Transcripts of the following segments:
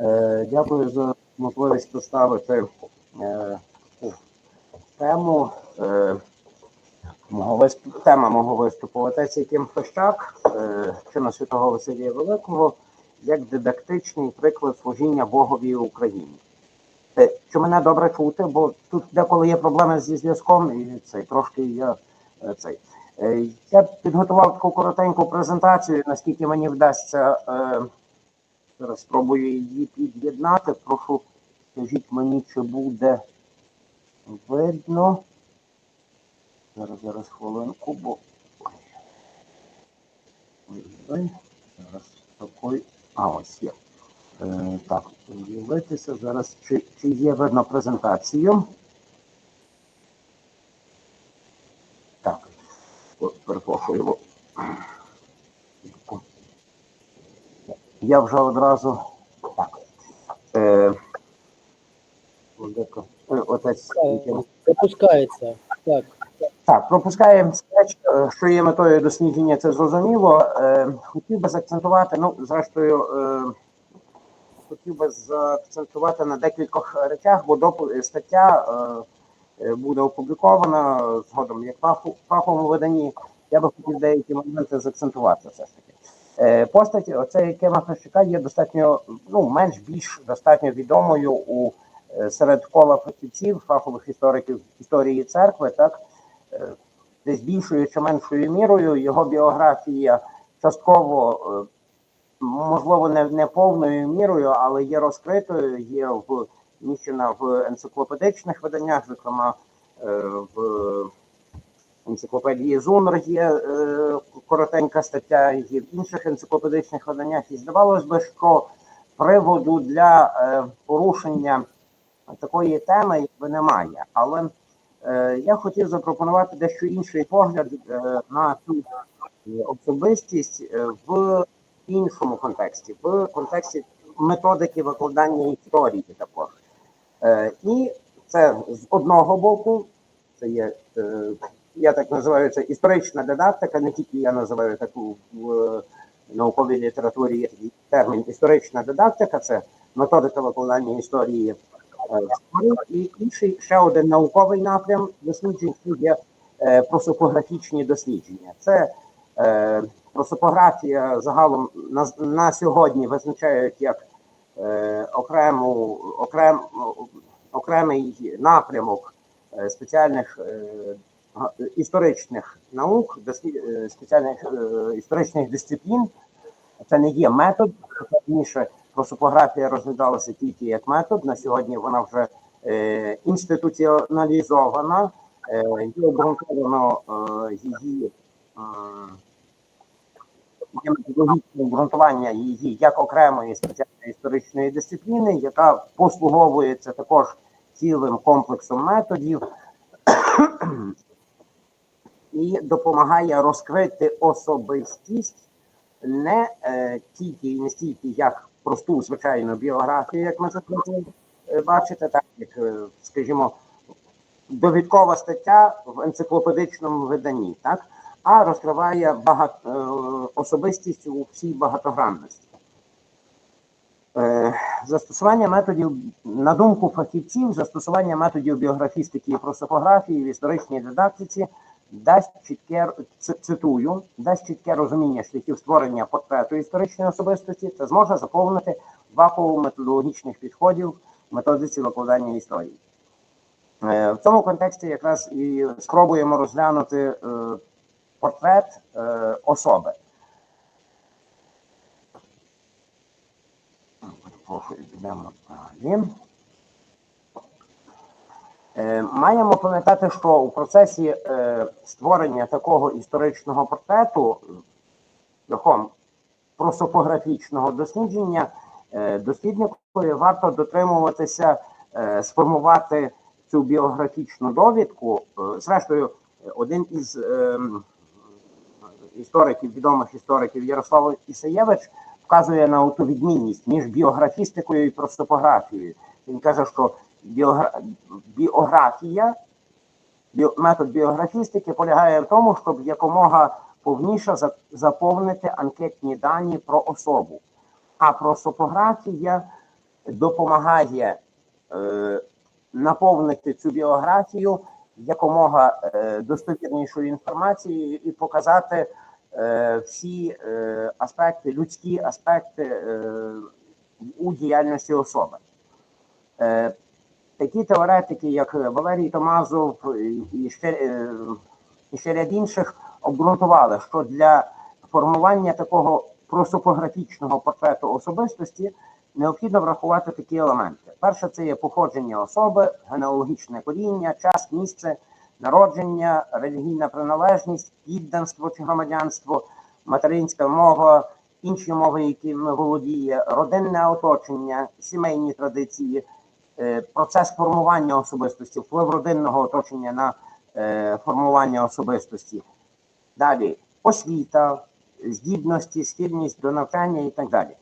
Е, Дякую за можливість представити е, таку тему. Е, Мого виступу, тема мого виступу отець Яким Хрещак, е, чина святого Василія Великого, як дидактичний приклад служіння Богові Україні. Е, Що мене добре чути, бо тут деколи є проблеми зі зв'язком, і цей трошки я е, цей. Е, Я підготував таку коротеньку презентацію, наскільки мені вдасться. Зараз спробую її під'єднати. Прошу, скажіть мені, чи буде видно. Зараз, зараз хвилинку, бо. Зараз такий. А, ось є. Е, так, дивитися зараз, чи, чи є видно презентацію. Так. Перепрошую. Я вже одразу. Так. Е, отець. Яким- Запускається. Так. Так, пропускаємо скетч, е, що є метою дослідження, це зрозуміло. Е, Хотів би заакцентувати, ну, зрештою, е, хотів би заакцентувати на декількох речах, бо доп- стаття е, е, буде опублікована згодом як фаху- фаховому виданні. Я би хотів деякі моменти заакцентувати все ж таки. Е, Постать оцей Кема Хрещука є достатньо, ну, менш більш достатньо відомою у е, серед кола фахівців, фахових істориків історії церкви, так? Е, десь більшою чи меншою мірою його біографія частково, можливо, не, не повною мірою, але є розкритою, є вміщена в енциклопедичних виданнях, зокрема в енциклопедії Зунр є е, коротенька стаття, є в інших енциклопедичних виданнях. І здавалось би, що приводу для е, порушення такої теми якби немає. Але е, я хотів запропонувати дещо інший погляд на цю особистість в іншому контексті, в контексті методики викладання історії також. І це з одного боку, це є, я так називаю це історична дидактика, не тільки я називаю таку в е, науковій літературі є такий термін історична дидактика, це методика викладання історії е, і інший ще один науковий напрям досліджень є е, просопографічні дослідження. Це просопографія загалом на, на сьогодні визначають як окрему окрем, окремий напрямок спеціальних історичних наук, е, спеціальних е, історичних дисциплін. Це не є метод. Раніше просопографія розглядалася тільки як метод. На сьогодні вона вже е, інституціоналізована, е, є обґрунтовано е, її. е, Є методологічне обґрунтування її як окремої спеціальної історичної дисципліни, яка послуговується також цілим комплексом методів і допомагає розкрити особистість не е, тільки і не стільки як просту звичайну біографію, як ми звикли е, бачити, так як, е, скажімо, довідкова стаття в енциклопедичному виданні, так, а розкриває багат, е, особистість у всій багатогранності. Е, Застосування методів, на думку фахівців, застосування методів біографістики і просопографії в історичній дидактиці дасть чітке цитую, дасть чітке розуміння шляхів створення портрету історичної особистості та зможе заповнити вакуум методологічних підходів методиці викладання історії. Е, В цьому контексті якраз і спробуємо розглянути е, портрет е, особи. Перепрошую, підемо далі. Е, Маємо пам'ятати, що у процесі е, створення такого історичного портрету шляхом просопографічного дослідження е, дослідникові варто дотримуватися, сформувати цю біографічну довідку. Зрештою, один із істориків, відомих істориків Ярослав Ісаєвич вказує на ту відмінність між біографістикою і просопографією. Він каже, що. Біографія, біо... метод біографістики полягає в тому, щоб якомога повніше заповнити анкетні дані про особу. А просопографія допомагає е, наповнити цю біографію якомога е, достовірнішою інформацією і показати е, всі е, аспекти, людські аспекти е, у діяльності особи. Е, такі теоретики, як Валерій Томазов і- і ще, е, і ще ряд інших, обґрунтували, що для формування такого просопографічного портрету особистості необхідно врахувати такі елементи. Перше, це є походження особи, генеалогічне коріння, час, місце, народження, релігійна приналежність, підданство чи громадянство, материнська мова, інші мови, якими володіє, родинне оточення, сімейні традиції, е, процес формування особистості, вплив родинного оточення на е, формування особистості. Далі освіта, здібності, схильність до навчання і так далі.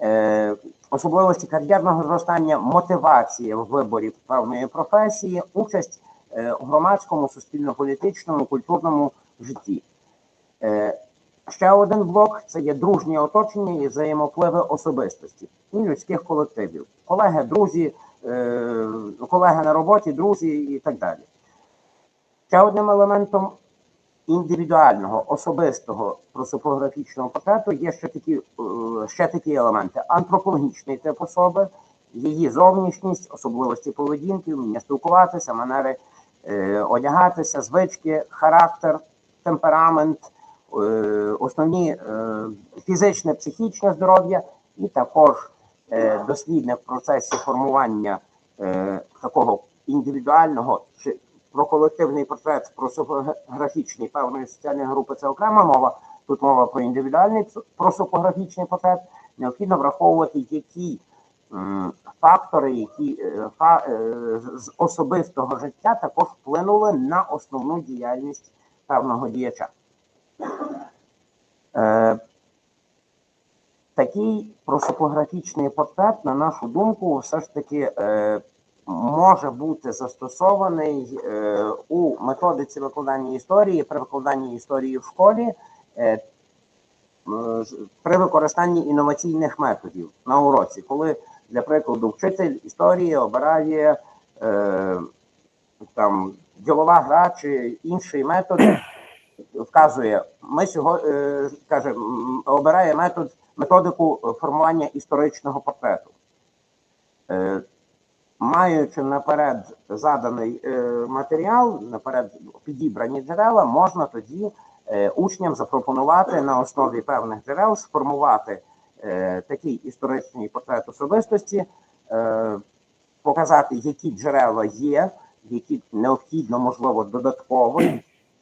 Е, особливості кар'єрного зростання, мотивація в виборі певної професії, участь е, у громадському, суспільно-політичному, культурному житті. Е, ще один блок це є дружнє оточення і взаємопливи особистості і людських колективів. Колеги, друзі, е, колеги на роботі, друзі і так далі. Ще одним елементом індивідуального, особистого просопографічного портрету є ще такі, е, ще такі елементи: антропологічний тип особи, її зовнішність, особливості поведінки, вміння спілкуватися, манери е, одягатися, звички, характер, темперамент, е, основні е, фізичне, психічне здоров'я, і також е, дослідне в процесі формування е, такого індивідуального чи про колективний портрет, про сопографічний певної соціальної групи це окрема мова. Тут мова про індивідуальний про портрет. Необхідно враховувати, які фактори, які е, з особистого життя також вплинули на основну діяльність певного діяча. Такий просопографічний портрет, на нашу думку, все ж таки е, може бути застосований е, у методиці викладання історії при викладанні історії в школі е, при використанні інноваційних методів на уроці, коли, для прикладу, вчитель історії обирає е, там ділова гра чи інший метод, вказує, ми сьогодні е, каже, обирає метод методику формування історичного портрету. Е, маючи наперед заданий е, матеріал, наперед підібрані джерела, можна тоді учням запропонувати на основі певних джерел сформувати такий історичний портрет особистості, показати, які джерела є, які необхідно, можливо, додатково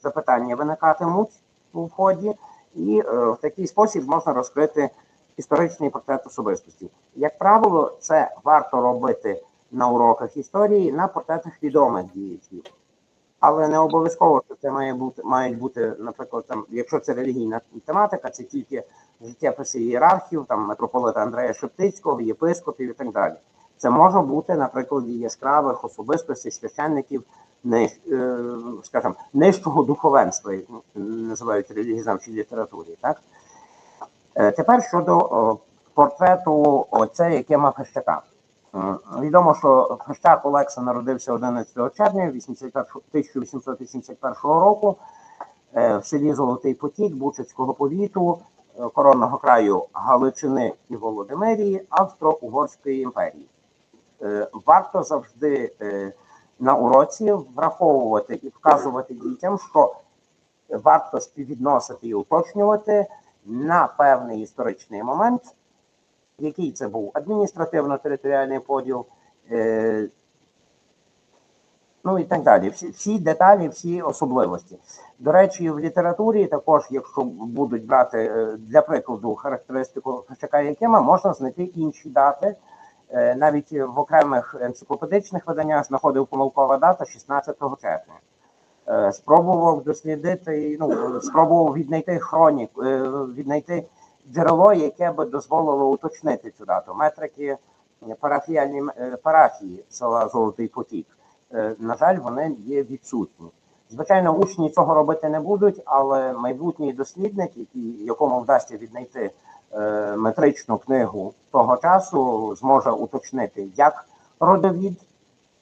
запитання виникатимуть у ході, і е, в такий спосіб можна розкрити історичний портрет особистості. Як правило, це варто робити на уроках історії на портретах відомих діячів. Але не обов'язково, що це має бути, мають бути, наприклад, там, якщо це релігійна тематика, це тільки життєписи ієрархів, там митрополита Андрея Шептицького, єпископів і так далі. Це може бути, наприклад, яскравих особистостей священників, ниж, е, скажімо, нижчого духовенства, як називають в релігізнавчій літературі. Так? Е, Тепер щодо портрету отця Якима Хрещака. М, Відомо, що Хрещак Олекса народився 11 червня 1881 року е, в селі Золотий Потік Бучацького повіту е, коронного краю Галичини і Володимирії Австро-Угорської імперії. Е, Варто завжди е, на уроці враховувати і вказувати дітям, що варто співвідносити і уточнювати на певний історичний момент, який це був адміністративно-територіальний поділ, е, ну і так далі. Всі, всі деталі, всі особливості. До речі, в літературі також, якщо будуть брати е, для прикладу характеристику Хрещака Якима, можна знайти інші дати. Е, Навіть в окремих енциклопедичних виданнях знаходив помилкова дата 16 червня. Е, Спробував дослідити, ну спробував віднайти хронік, е, віднайти джерело, яке би дозволило уточнити цю дату. Метрики парафіальні парафії села Золотий Потік. На жаль, вони є відсутні. Звичайно, учні цього робити не будуть, але майбутній дослідник, який, якому вдасться віднайти метричну книгу того часу, зможе уточнити як родовід,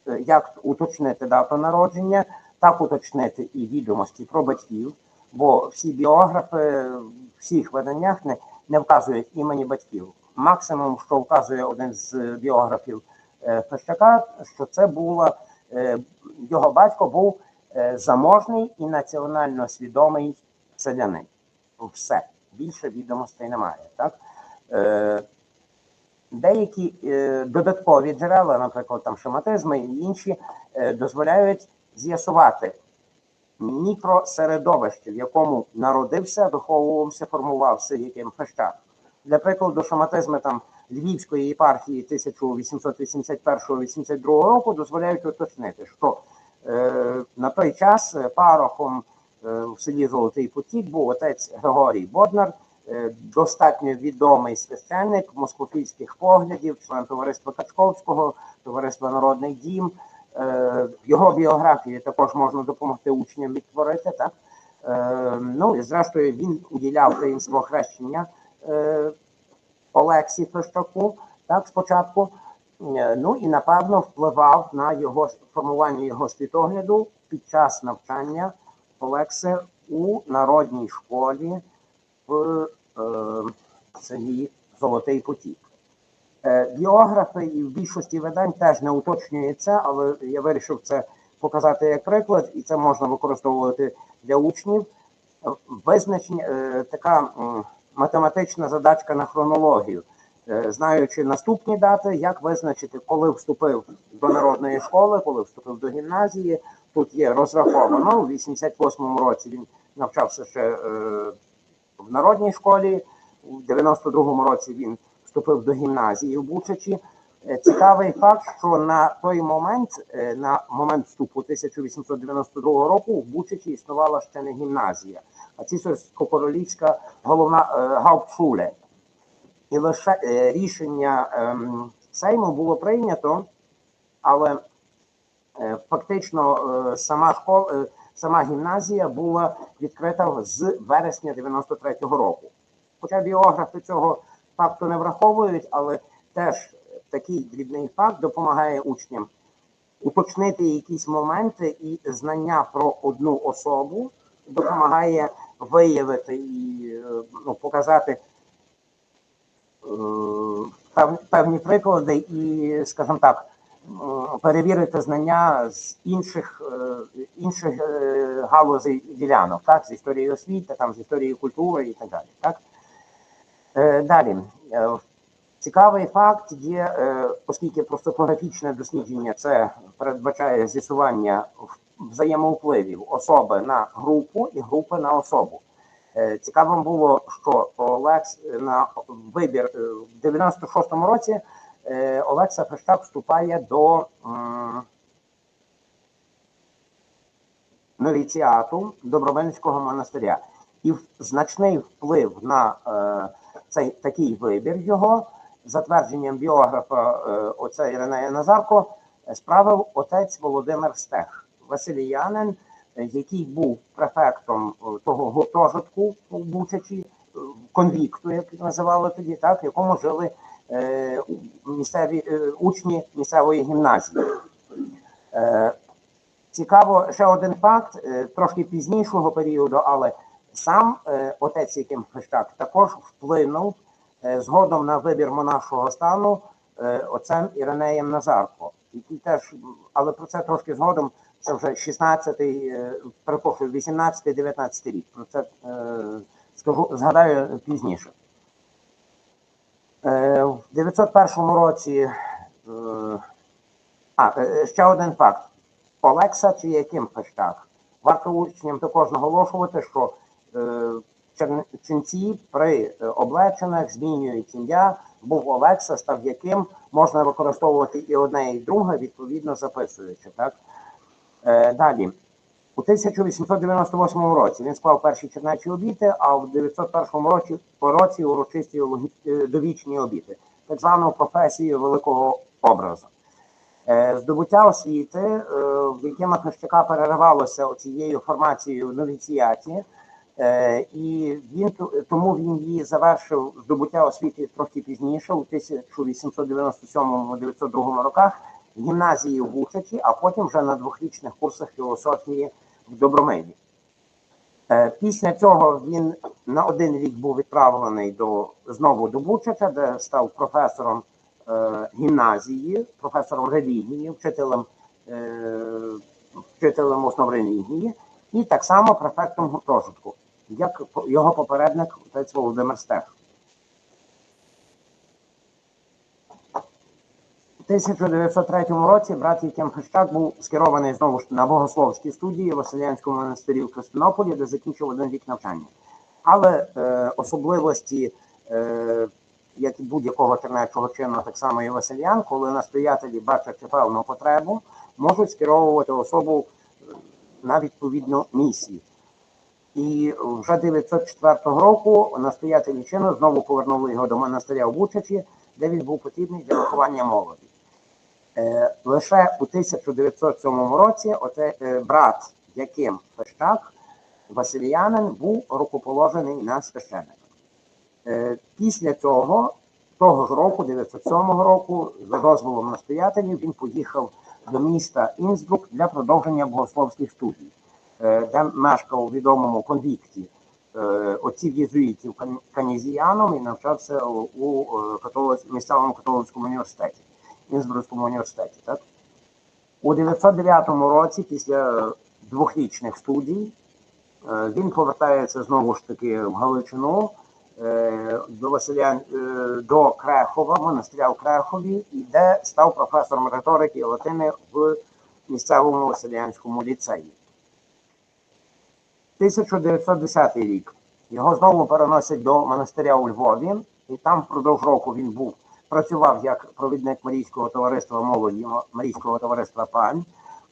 е, як уточнити дату народження, так уточнити і відомості про батьків, бо всі біографи в всіх виданнях не, не вказують імені батьків. Максимум, що вказує один з біографів е, Пещака, що це була е, його батько був е, заможний і національно свідомий селянин. Все більше відомостей немає. Так? Е, Деякі е, додаткові джерела, наприклад, там шематизми і інші, е, дозволяють з'ясувати мікросередовище, в якому народився, виховувався, формувався яким Хрещак. Для прикладу, шаматизми там Львівської єпархії 1881-82 року дозволяють уточнити, що е, на той час е, парохом в селі Золотий Потік був отець Григорій Боднар, е, достатньо відомий священник москофійських поглядів, член товариства Качковського, товариства Народний Дім. Е, Його біографії також можна допомогти учням відтворити. Так? Е, Ну і зрештою він уділяв таїнство хрещення е, Олексі Фещаку, так, спочатку. Е, Ну і напевно впливав на його формування його світогляду під час навчання Олекси у народній школі в е, селі Золотий Потік. Е, Біографи і в більшості видань теж не уточнюють це, але я вирішив це показати як приклад, і це можна використовувати для учнів. Визначення е, така математична задачка на хронологію. Знаючи наступні дати, як визначити, коли вступив до народної школи, коли вступив до гімназії. Тут є розраховано. У 88-му році він навчався ще е, в народній школі, у 92-му році він вступив до гімназії в Бучачі. Е, Цікавий факт, що на той момент, е, на момент вступу 1892 року, в Бучачі існувала ще не гімназія, а цісарсько-королівська головна е, гауптшуле. І лише рішення ем, Сейму було прийнято, але фактично е, сама школа, е, сама гімназія була відкрита з вересня 93-го року. Хоча біографи цього факту не враховують, але теж такий дрібний факт допомагає учням уточнити якісь моменти і знання про одну особу допомагає виявити і е, ну, показати е, пев- певні приклади і, скажімо так, перевірити знання з інших, е, інших е, галузей ділянок, так, з історії освіти, там, з історії культури і так далі. Так? Е, Далі. Цікавий факт є, оскільки простопографічне дослідження це передбачає з'ясування взаємовпливів особи на групу і групи на особу. Цікавим було, що Олекс на вибір в 96-му році Олекса Фештак вступає до новіціату Добровинського монастиря. І значний вплив на е, цей такий вибір його, затвердженням біографа е, отця Іринея Назарко, е, справив отець Володимир Стех, Василіянин, е, який був префектом е, того гуртожитку у Бучачі, е, конвікту, як називали тоді, так, в якому жили е, місцеві е, учні місцевої гімназії. Е, Цікаво, ще один факт, е, трошки пізнішого періоду, але сам е, отець Яким Хрещак також вплинув е, згодом на вибір монашого стану е, отцем Іринеєм Назарко, який теж, але про це трошки згодом, це вже 16-й, е, перепрошую, 18-19 рік. Про це е, скажу, згадаю пізніше. Е, в 901 році. Е, а, е, ще один факт. Олекса чи яким Фештак. Варто учням також наголошувати, що ченці при облеченнях змінюють ім'я, був Олекса, став яким, можна використовувати і одне, і друге, відповідно записуючи. Так? Далі. У 1898 році він склав перші чернечі обіти, а в 901 році, по році урочисті е, довічні обіти, так звану професію великого образу. Е, Здобуття освіти, е, в яким Хрещака переривалося цією формацією новіціаті, е, і він тому він її завершив здобуття освіти трохи пізніше, у 1897-902 роках, гімназії в Бучачі, а потім вже на двохрічних курсах філософії в Добромилі. Е, Після цього він на один рік був відправлений до знову до Бучача, де став професором е, гімназії, професором релігії, вчителем, е, вчителем основ релігії, і так само префектом гуртожитку, як його попередник отець Володимир Стех. У 1903 році брат Єтем Хрещак був скерований знову ж на богословські студії в Василянському монастирі в Христонополі, де закінчив один рік навчання. Але е, особливості, е, як і будь-якого тернечого чину, так само і Васильян, коли настоятелі бачать певну потребу, можуть скеровувати особу е, на відповідну місію. І вже 904 року настоятелі чину знову повернули його до монастиря в Бучачі, де він був потрібний для виховання молоді. Е, лише у 1907 році оце, е, брат Яким Фещак, Василіянин, був рукоположений на священника. Е, після цього, того ж року, 907 року, за дозволом настоятелів, він поїхав до міста Інсбрук для продовження богословських студій, де мешкав у відомому конвікті отців єзуїтів кан- канізіяном і навчався у, місцевому католицькому університеті, Інсбруцькому університеті. Так? У 909 році, після двохрічних студій, е, він повертається знову ж таки в Галичину е, до Василя е, до Крехова, монастиря в Крехові, і де став професором риторики і латини в місцевому Василянському ліцеї. 1910 рік. Його знову переносять до монастиря у Львові, і там впродовж року він був працював як провідник Марійського товариства молоді Марійського товариства Пань.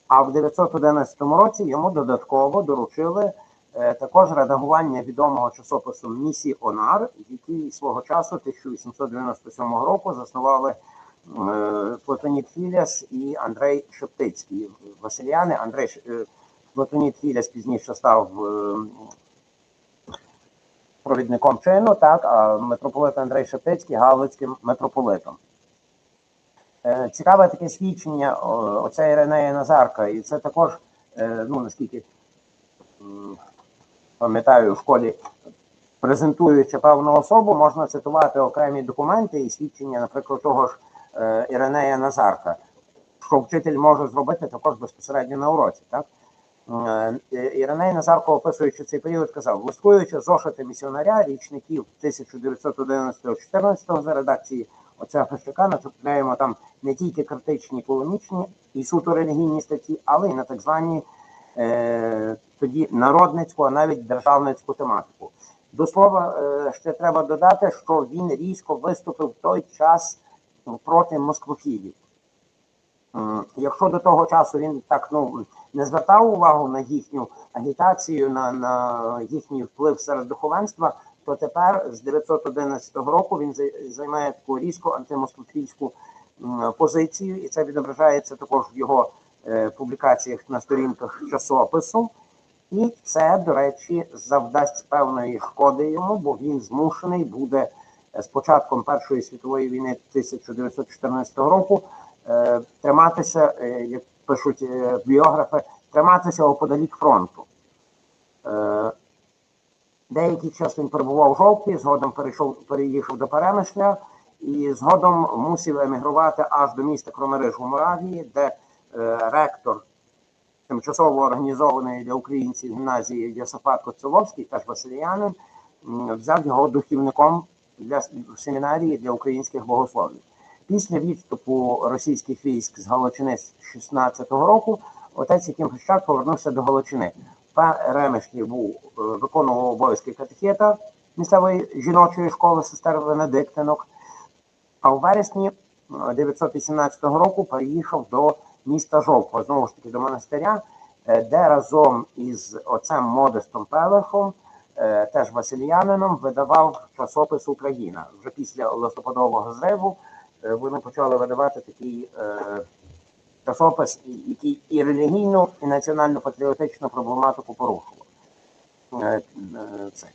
А в 911 році йому додатково доручили е, також редагування відомого часопису Місі Онар, який свого часу 1897 року заснували е, Платонід Філяс і Андрей Шептицький. Василяни Андрей е, Платонід Філяс пізніше став е, провідником чину, так, а митрополит Андрей Шептицький Галицьким митрополитом. Е, Цікаве таке свідчення о, оця Іринея Назарка, і це також, е, ну наскільки пам'ятаю, в школі презентуючи певну особу, можна цитувати окремі документи і свідчення, наприклад, того ж е, Іринея Назарка, що вчитель може зробити також безпосередньо на уроці. Так? Е, Іриней Назарко, описуючи цей період, казав, листуючи зошити місіонаря річників 1911-14 за редакції оця Фещака, натрапляємо там не тільки критичні, полемічні і суто релігійні статті, але й на так звані е, тоді народницьку, а навіть державницьку тематику. До слова, е, ще треба додати, що він різко виступив в той час проти москвофілів. М, Якщо до того часу він так ну не звертав увагу на їхню агітацію, на, на їхній вплив серед духовенства, то тепер з 911 року він зай- займає таку різко антимосквофільську позицію, і це відображається також в його е, публікаціях на сторінках часопису. І це, до речі, завдасть певної шкоди йому, бо він змушений буде е, з початком Першої світової війни 1914 року е, триматися, е, як пишуть е, біографи, триматися оподалік фронту. Е, Деякий час він перебував в жовтні, згодом перейшов, переїхав до Перемишля і згодом мусив емігрувати аж до міста Кромериж у Моравії, де е, ректор тимчасово організованої для українців гімназії Йосифат Коцеловський, теж Василіянин, взяв його духівником для семінарії для українських богословів. Після відступу російських військ з Галичини з 16-го року отець Яким Хрещак повернувся до Галичини. Пан був е, виконував обов'язки катехета місцевої жіночої школи сестер Венедиктинок. А у вересні е, 918 року переїхав до міста Жовква, знову ж таки до монастиря, е, де разом із отцем Модестом Пелехом, е, теж Васильянином, видавав часопис Україна. Вже після листопадового зриву е, вони почали видавати такий е, часопис, який і релігійну, і національно-патріотичну проблематику порушував. Е, е, Це.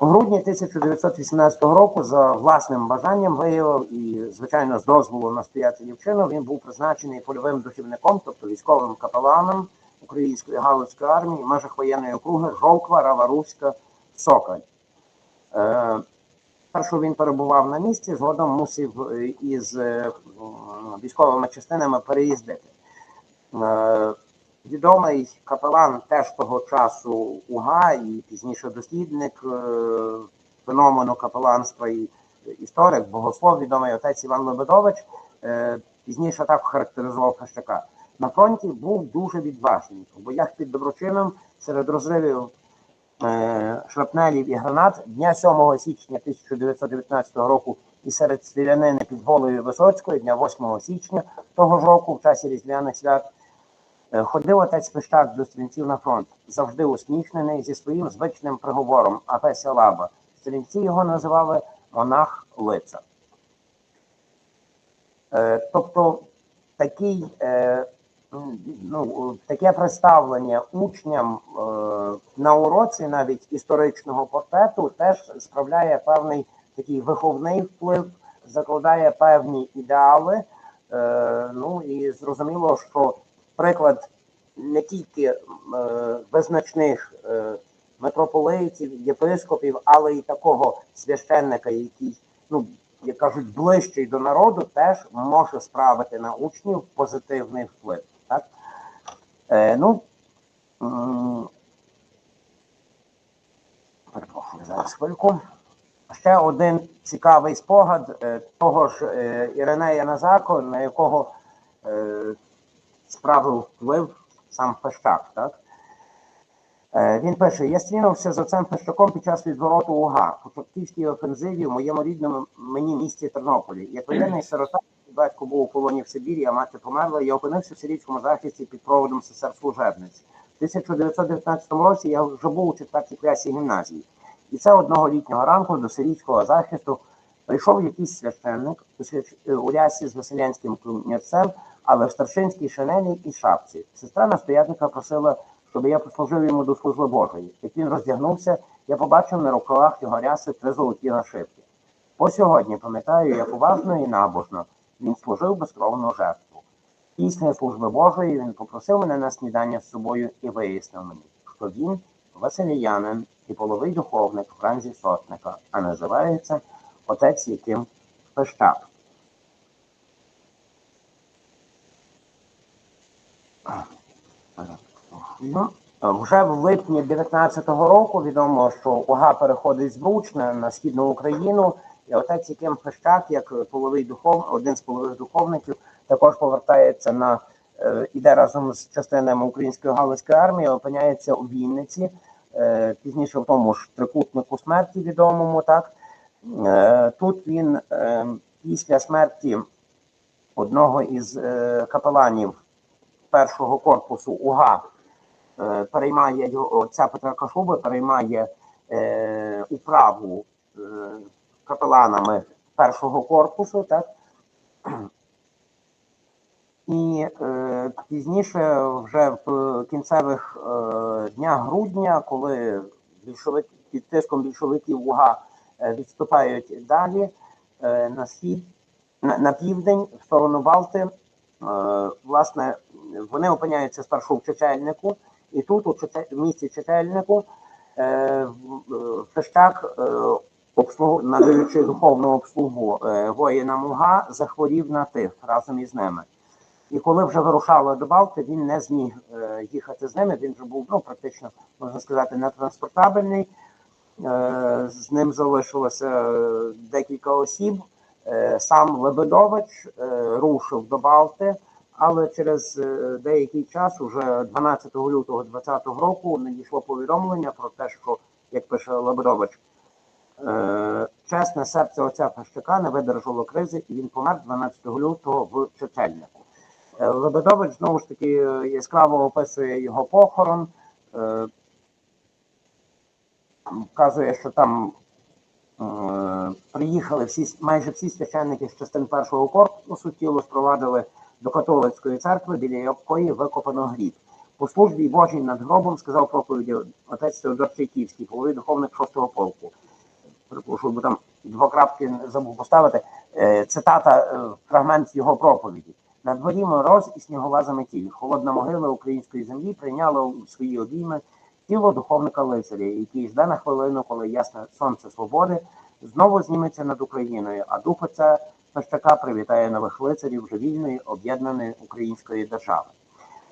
У грудні 1918 року за власним бажанням виявив і, звичайно, з дозволу настоятелів чину він був призначений польовим духівником, тобто військовим капеланом Української Галицької армії межах воєнної округи Жовква, Раваруська, Сокаль. Е, Першу він перебував на місці, згодом мусив е, із е, військовими частинами переїздити. Е, Відомий капелан теж того часу УГА і пізніше дослідник феномену капеланства і історик, богослов, відомий отець Іван Лебедович, пізніше так характеризував Хащака. На фронті був дуже відважний. У боях під Доброчином серед розривів шрапнелів і гранат дня 7 січня 1919 року і серед стрілянини під Голою Висоцької дня 8 січня того ж року в часі різдвяних свят Е, Ходив отець Пищак до стрільців на фронт, завжди усміхнений зі своїм звичним приговором Апеся Лаба. Стрільці його називали монах лицар. Е, тобто такий, е, ну, таке представлення учням е, на уроці навіть історичного портрету теж справляє певний такий виховний вплив, закладає певні ідеали. Е, ну і зрозуміло, що приклад не тільки е, визначних е, митрополитів, єпископів, але й такого священника, який, ну як кажуть, ближчий до народу, теж може справити на учнів позитивний вплив. Так? Е, ну, перепрошую зараз хвильку. Ще один цікавий спогад е, того ж е, Іринея Назако, на якого е, справив вплив сам Пещак. Так? Він пише: Я стрінувся з отцем Пещаком під час відвороту УГА у Чортківській офензиві в моєму рідному мені місті Тернополі. Як воєнний сирота, батько був у полоні в Сибірі, а мати померла, я опинився в сирійському захисті під проводом сестер служебниць. У 1919 році я вже був у четвертій класі гімназії. І це одного літнього ранку до сирійського захисту прийшов якийсь священник у рясі з веселянським кунярцем, але в старшинській шинелі і шапці. Сестра настоятника просила, щоб я послужив йому до служби Божої. Як він роздягнувся, я побачив на рукавах його ряси три золоті нашивки. По сьогодні пам'ятаю, як уважно і набожно він служив безкровну жертву. Після служби Божої він попросив мене на снідання з собою і вияснив мені, що він василіянин і половий духовник в ранзі сотника, а називається отець Яким Пещак. Ну, Вже в липні 19-го року відомо, що УГА переходить з Бруч на, східну Україну, отець Яким Хрещак, як половий духов, один з полових духовників, також повертається на е, іде разом з частинами української галицької армії, опиняється у Вінниці, е, пізніше в тому ж трикутнику смерті відомому. Так е, тут він після смерті одного із капеланів першого корпусу УГА переймає його отця Петра Кашуби, переймає управу капеланами першого корпусу, так? І е, пізніше, вже в кінцевих е, днях грудня, коли більшовики під тиском більшовиків УГА е, відступають далі е, на схід, на, на південь, в сторону Балти, е, власне, вони опиняються спершу в Чечельнику, і тут, у Чече- в місті Чечельнику, е, в- е, Фещак, е, обслугу, надаючи духовну обслугу е, воїнам УГА, захворів на тиф разом із ними. І коли вже вирушали до Балти, він не зміг е, їхати з ними. Він вже був ну, практично, можна сказати, нетранспортабельний. Е, з ним залишилося декілька осіб. Сам Лебедович рушив до Балти, але через деякий час, уже 12 лютого 2020 року, надійшло повідомлення про те, що, як пише Лебедович, чесне серце отця Пащака не видержало кризи, і він помер 12 лютого в Чечельнику. Е, Лебедович знову ж таки е, яскраво описує його похорон. Е, Вказує, що там е, приїхали всі майже всі священники з частин першого корпусу, тіло спровадили до католицької церкви, біля якої викопано гріб. По службі Божій над гробом сказав проповіді отець Теодор Чайківський, головний духовник шостого полку. Перепрошую, бо там два крапки забув поставити. Е, Цитата, е, фрагмент його проповіді. На дворі мороз і снігова заметіль. Холодна могила української землі прийняла у свої обійми тіло духовника лицаря, який жде на хвилину, коли ясне сонце свободи знову зніметься над Україною, а дух отця Пещака привітає нових лицарів вже вільної об'єднаної української держави.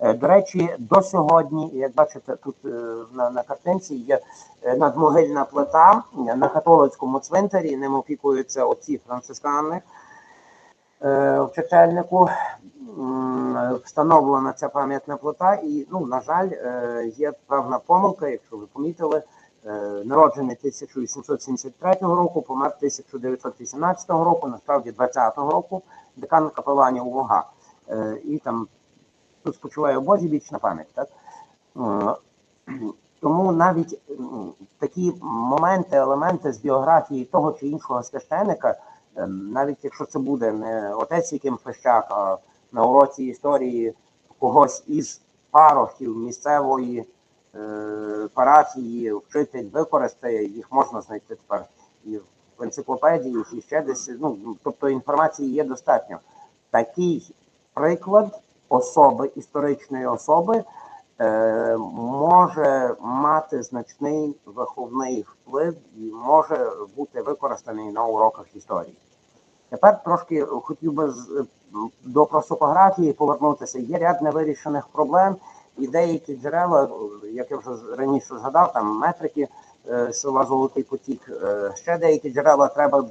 Е, До речі, до сьогодні, як бачите, тут е, на, на картинці є е, надмогильна плита на католицькому цвинтарі, ним опікуються отці францискани в Чечельнику. Встановлена ця пам'ятна плита, і ну на жаль, є певна помилка, якщо ви помітили. Народжений 1873 року, помер 1918 року, насправді 20-го року, декан капеланів Луга. І там тут спочиває у Божі вічна пам'ять. Так? Тому навіть такі моменти, елементи з біографії того чи іншого священика, е, навіть якщо це буде не отець Яким Фещак, а на уроці історії когось із парохів місцевої е, парафії, вчитель використає, їх можна знайти тепер і в енциклопедії, і ще десь. Ну, тобто інформації є достатньо. Такий приклад особи, історичної особи, е, може мати значний виховний вплив і може бути використаний на уроках історії. Тепер трошки хотів би з- до просопографії повернутися. Є ряд невирішених проблем, і деякі джерела, як я вже раніше згадав, там метрики е, села Золотий Потік, е, ще деякі джерела треба,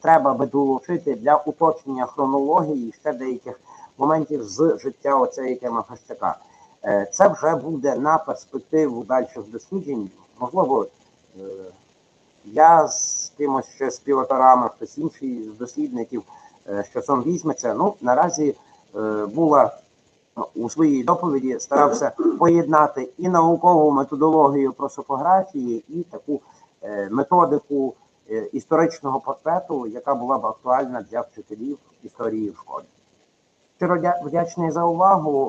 треба би долучити для уточнення хронології ще деяких моментів з життя отця Якима Фещака. Е, Це вже буде на перспективу дальших досліджень. Можливо, е, я з кимось ще з пілоторами, хтось інший з дослідників е, з часом візьметься. Ну, наразі була ну, у своїй доповіді старався поєднати і наукову методологію просопографії, і таку методику історичного портрету, яка була б актуальна для вчителів історії в школі. Щиро вдячний за увагу.